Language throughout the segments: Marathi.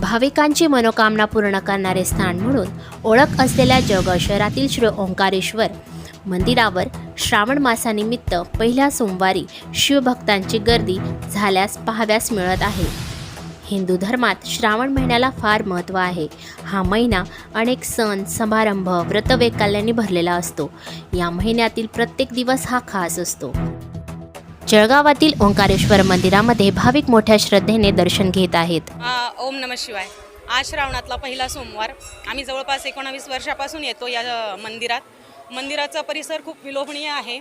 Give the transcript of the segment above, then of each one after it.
भाविकांची मनोकामना पूर्ण करणारे स्थान म्हणून ओळख असलेल्या जळगाव शहरातील श्री ओंकारेश्वर मंदिरावर श्रावण मासानिमित्त पहिल्या सोमवारी शिवभक्तांची गर्दी झाल्यास पाहाव्यास मिळत आहे. हिंदू धर्मात श्रावण महिन्याला फार महत्त्व आहे. हा महिना अनेक सण समारंभ व्रतवैकल्यांनी भरलेला असतो. या महिन्यातील प्रत्येक दिवस हा खास असतो. जळगावातील ओंकारेश्वर मंदिरामध्ये भाविक मोठ्या श्रद्धेने दर्शन घेत आहेत. ओम नम शिवाय. आज श्रावणातला पहिला सोमवार. आम्ही जवळपास एकोणावीस वर्षापासून येतो या मंदिरात. मंदिराचा परिसर खूप विलोभनीय आहे.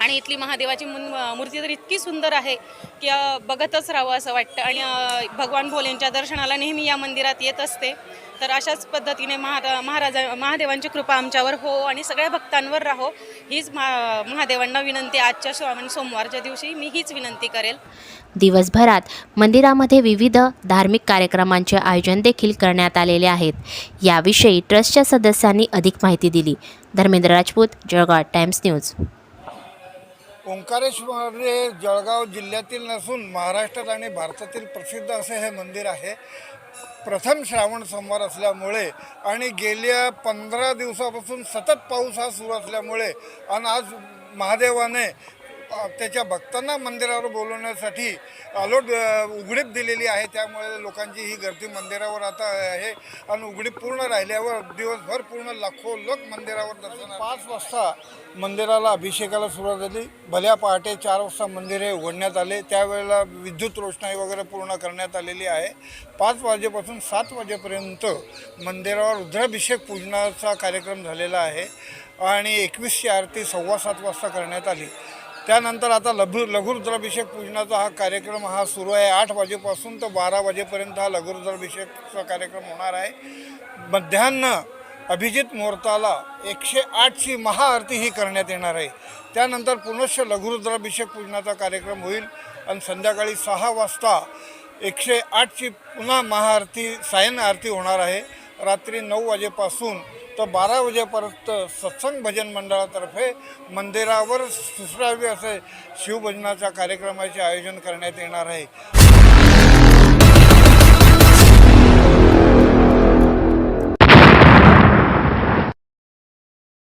आणि इथली महादेवाची मूर्ती तर इतकी सुंदर आहे की बघतच राहावं असं वाटतं. आणि भगवान भोलेंच्या दर्शनाला नेहमी या मंदिरात येत असते. तर अशाच पद्धतीने महारा महाराजा महादेवांची कृपा आमच्यावर हो आणि सगळ्या भक्तांवर राहो. हीच महा महादेवांना विनंती आजच्या श्रावण सोमवारच्या दिवशी मी हीच विनंती करेल. दिवसभरात मंदिरामध्ये विविध धार्मिक कार्यक्रमांचे आयोजन देखील करण्यात आलेले आहेत. याविषयी ट्रस्टच्या सदस्यांनी अधिक माहिती दिली. Dharmendra Rajput Jalgaon times news. Omkareshwar हे जळगाव जिल्ह्यातील नसून महाराष्ट्रात आणि भारतातील प्रसिद्ध असे हे मंदिर आहे. प्रथम श्रावण सोमवार असल्यामुळे आणि गेल्या पंधरा दिवसापासून सतत पाऊस हा सुरू असल्यामुळे आणि आज महादेवाने त्याच्या भक्तांना मंदिरावर बोलवण्यासाठी अलोट उघडीप दिलेली आहे. त्यामुळे लोकांची ही गर्दी मंदिरावर आता आहे आणि उघडीप पूर्ण राहिल्यावर दिवसभर पूर्ण लाखो लोक मंदिरावर दर्शन पाच वाजता मंदिराला अभिषेकाला सुरुवात झाली. भल्या पहाटे चार वाजता मंदिर हे उघडण्यात आले. त्यावेळेला विद्युत रोषणाई वगैरे पूर्ण करण्यात आलेली आहे. पाच वाजेपासून सात वाजेपर्यंत मंदिरावर रुद्राभिषेक पूजनाचा कार्यक्रम झालेला आहे आणि एकवीसशे आरती सव्वा सात वाजता करण्यात आली. त्यानंतर आता लघु लघुरुद्राभिषेक पूजनाचा हा कार्यक्रम हा सुरू आहे. आठ वाजेपासून तर बारा वाजेपर्यंत हा लघुरुद्राभिषेकचा कार्यक्रम होणार आहे. मध्याह्न अभिजित मुहूर्ताला एकशे आठची महाआरती ही करण्यात येणार आहे. त्यानंतर पुनश्च लघुरुद्राभिषेक पूजनाचा कार्यक्रम होईल आणि संध्याकाळी सहा वाजता एकशे आठची पुन्हा महाआरती सायन आरती होणार आहे. रात्री नऊ वाजेपासून तर बारा वाजेपर्यंत सत्संग भजन मंडळातर्फे मंदिरावर सुसराव्य असे शिवभजनाच्या कार्यक्रमाचे आयोजन करण्यात येणार आहे.